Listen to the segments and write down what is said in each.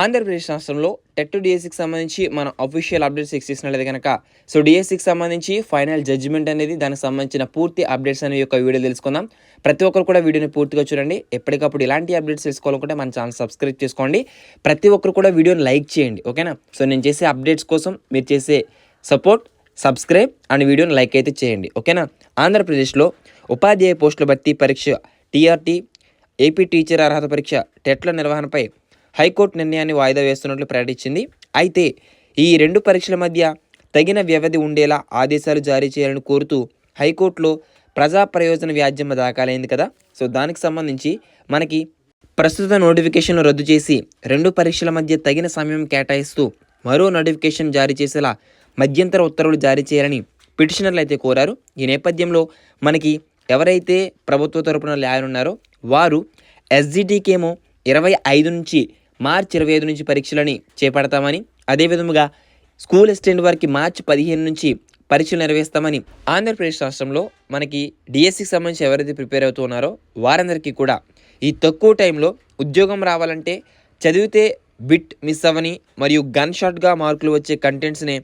ఆంధ్రప్రదేశ్ రాష్ట్రంలో టెట్ డిఎస్సికి సంబంధించి మనం అఫీషియల్ అప్డేట్స్ ఇచ్చినట్లయితే కనుక సో డిఎస్సికి సంబంధించి ఫైనల్ జడ్జిమెంట్ అనేది దానికి సంబంధించిన పూర్తి అప్డేట్స్ అనే యొక్క వీడియో తెలుసుకుందాం. ప్రతి ఒక్కరు కూడా వీడియోని పూర్తిగా చూడండి. ఎప్పటికప్పుడు ఇలాంటి అప్డేట్స్ తెలుసుకోవాలనుకుంటే మన ఛానల్ సబ్స్క్రైబ్ చేసుకోండి. ప్రతి ఒక్కరు కూడా వీడియోని లైక్ చేయండి ఓకేనా? సో నేను చేసే అప్డేట్స్ కోసం మీరు చేసే సపోర్ట్ సబ్స్క్రైబ్ అండ్ వీడియోని లైక్ అయితే చేయండి ఓకేనా? ఆంధ్రప్రదేశ్లో ఉపాధ్యాయ పోస్టుల భర్తీ పరీక్ష టీఆర్టీ ఏపీ టీచర్ అర్హత పరీక్ష టెట్ల నిర్వహణపై హైకోర్టు నిర్ణయాన్ని వాయిదా వేస్తున్నట్లు ప్రకటించింది. అయితే ఈ రెండు పరీక్షల మధ్య తగిన వ్యవధి ఉండేలా ఆదేశాలు జారీ చేయాలని కోరుతూ హైకోర్టులో ప్రజా ప్రయోజన వ్యాజ్యం దాఖలైంది కదా. సో దానికి సంబంధించి మనకి ప్రస్తుత నోటిఫికేషన్లు రద్దు చేసి రెండు పరీక్షల మధ్య తగిన సమయం కేటాయిస్తూ మరో నోటిఫికేషన్ జారీ చేసేలా మధ్యంతర ఉత్తర్వులు జారీ చేయాలని పిటిషనర్లు అయితే కోరారు. ఈ నేపథ్యంలో మనకి ఎవరైతే ప్రభుత్వ తరపున లాయర్ ఉన్నారో వారు ఎస్జిటికేమో ఇరవై ఐదు నుంచి మార్చి ఇరవై ఐదు నుంచి పరీక్షలని చేపడతామని అదేవిధముగా స్కూల్ అసిస్టెంట్ వారికి మార్చి పదిహేను నుంచి పరీక్షలు నిర్వహిస్తామని ఆంధ్రప్రదేశ్ రాష్ట్రంలో మనకి డిఎస్సికి సంబంధించి ఎవరైతే ప్రిపేర్ అవుతున్నారో వారందరికీ కూడా ఈ తక్కువ టైంలో ఉద్యోగం రావాలంటే చదివితే బిట్ మిస్ అవ్వని మరియు గన్ షాట్గా మార్కులు వచ్చే కంటెంట్స్ని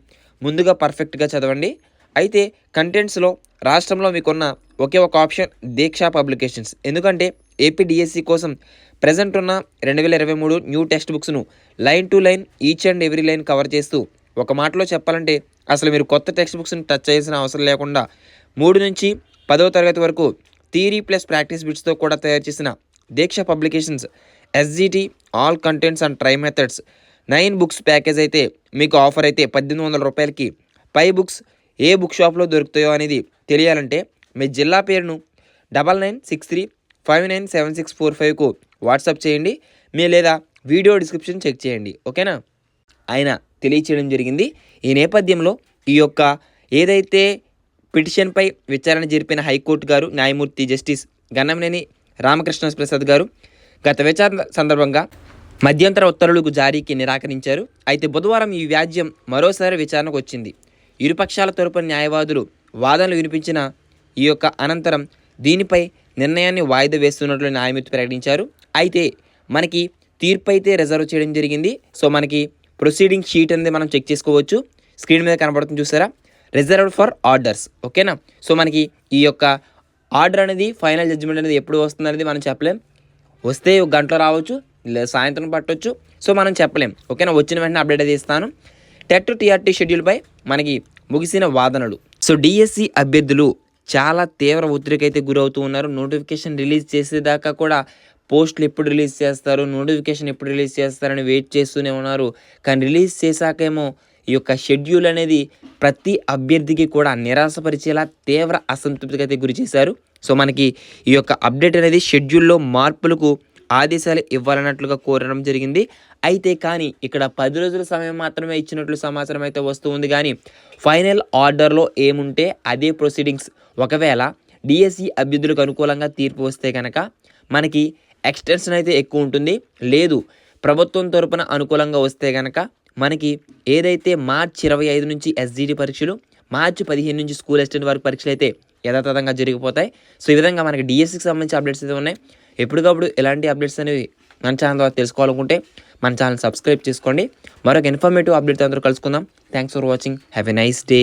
ముందుగా పర్ఫెక్ట్గా చదవండి. అయితే కంటెంట్స్లో రాష్ట్రంలో మీకున్న ఒకే ఒక ఆప్షన్ దీక్షా పబ్లికేషన్స్. ఎందుకంటే ఏపీడిఎస్సి కోసం ప్రజెంట్ ఉన్న రెండు వేల ఇరవై మూడు new text బుక్స్ను line to line each and every line cover చేస్తూ ఒక మాటలో చెప్పాలంటే అసలు మీరు కొత్త టెక్స్ట్ బుక్స్ని టచ్ చేయాల్సిన అవసరం లేకుండా మూడు నుంచి పదవ తరగతి వరకు థియరీ ప్లస్ ప్రాక్టీస్ బిట్స్తో కూడా తయారు చేసిన Deeksha publications SGT all contents and try methods nine books package అయితే మీకు ఆఫర్ అయితే పద్దెనిమిది వందల రూపాయలకి పై బుక్స్ ఏ బుక్ షాప్లో దొరుకుతాయో అనేది తెలియాలంటే మీ జిల్లా పేరును double nine six three five nine seven six four ఫైవ్కు WhatsApp చేయండి మీ లేదా వీడియో డిస్క్రిప్షన్ చెక్ చేయండి ఓకేనా? ఆయన తెలియచేయడం జరిగింది. ఈ నేపథ్యంలో ఈ యొక్క ఏదైతే పిటిషన్పై విచారణ జరిపిన హైకోర్టు గారు న్యాయమూర్తి జస్టిస్ గన్నమనేని రామకృష్ణ ప్రసాద్ గారు గత విచారణ సందర్భంగా మధ్యంతర ఉత్తర్వులకు జారీకి నిరాకరించారు. అయితే బుధవారం ఈ వ్యాజ్యం మరోసారి విచారణకు వచ్చింది. ఇరుపక్షాల తరపున న్యాయవాదులు వాదనలు వినిపించిన ఈ యొక్క అనంతరం దీనిపై నిర్ణయాన్ని వాయిదా వేస్తున్నట్లు న్యాయమూర్తి ప్రకటించారు. అయితే మనకి తీర్పు అయితే రిజర్వ్ చేయడం జరిగింది. సో మనకి ప్రొసీడింగ్ షీట్ అనేది మనం చెక్ చేసుకోవచ్చు. స్క్రీన్ మీద కనబడుతుంది చూసారా? Reserved for orders. ఓకేనా? సో మనకి ఈ యొక్క ఆర్డర్ అనేది ఫైనల్ జడ్జిమెంట్ అనేది ఎప్పుడు వస్తుంది అనేది మనం చెప్పలేం. వస్తే ఒక గంటలో రావచ్చు లేదా సాయంత్రం పట్టవచ్చు సో మనం చెప్పలేం. ఓకేనా? వచ్చిన వెంటనే అప్డేట్ అయితే ఇస్తాను. టెట్ టీఆర్టీ షెడ్యూల్పై మనకి ముగిసిన వాదనలు. సో డిఎస్సి అభ్యర్థులు చాలా తీవ్ర ఒత్తిడికి అయితే గురవుతూ ఉన్నారు. నోటిఫికేషన్ రిలీజ్ చేసేదాకా కూడా పోస్టులు ఎప్పుడు రిలీజ్ చేస్తారు? నోటిఫికేషన్ ఎప్పుడు రిలీజ్ చేస్తారని వెయిట్ చేస్తూనే ఉన్నారు. కానీ రిలీజ్ చేశాకేమో ఈ యొక్క షెడ్యూల్ అనేది ప్రతి అభ్యర్థికి కూడా నిరాశపరిచేలా తీవ్ర అసంతృప్తికి అయితే గురి చేశారు. సో మనకి ఈ యొక్క అప్డేట్ అనేది షెడ్యూల్లో మార్పులకు ఆదేశాలు ఇవ్వాలన్నట్లుగా కోరడం జరిగింది. అయితే కానీ ఇక్కడ పది రోజుల సమయం మాత్రమే ఇచ్చినట్లు సమాచారం అయితే వస్తూ ఉంది. కానీ ఫైనల్ ఆర్డర్లో ఏముంటే అదే ప్రొసీడింగ్స్ ఒకవేళ డిఎస్సి అభ్యర్థులకు అనుకూలంగా తీర్పు వస్తే కనుక మనకి ఎక్స్టెన్షన్ అయితే ఎక్కువ ఉంటుంది. లేదు ప్రభుత్వం తరపున అనుకూలంగా వస్తే కనుక మనకి ఏదైతే మార్చి ఇరవై ఐదు నుంచి ఎస్జిడి పరీక్షలు మార్చి పదిహేను నుంచి స్కూల్ అసిస్టెంట్ వరకు పరీక్షలు అయితే యథాతథంగా జరిగిపోతాయి. సో ఈ విధంగా మనకి డిఎస్సికి సంబంధించి అప్డేట్స్ అయితే ఉన్నాయి. ఎప్పటికప్పుడు ఎలాంటి అప్డేట్స్ అనేవి మన ఛానల్ ద్వారా తెలుసుకోవాలనుకుంటే మన ఛానల్ సబ్స్క్రైబ్ చేసుకోండి. మరొక ఇన్ఫర్మేటివ్ అప్డేట్ అందరూ కలుసుకుందాం. Thanks for watching have a nice day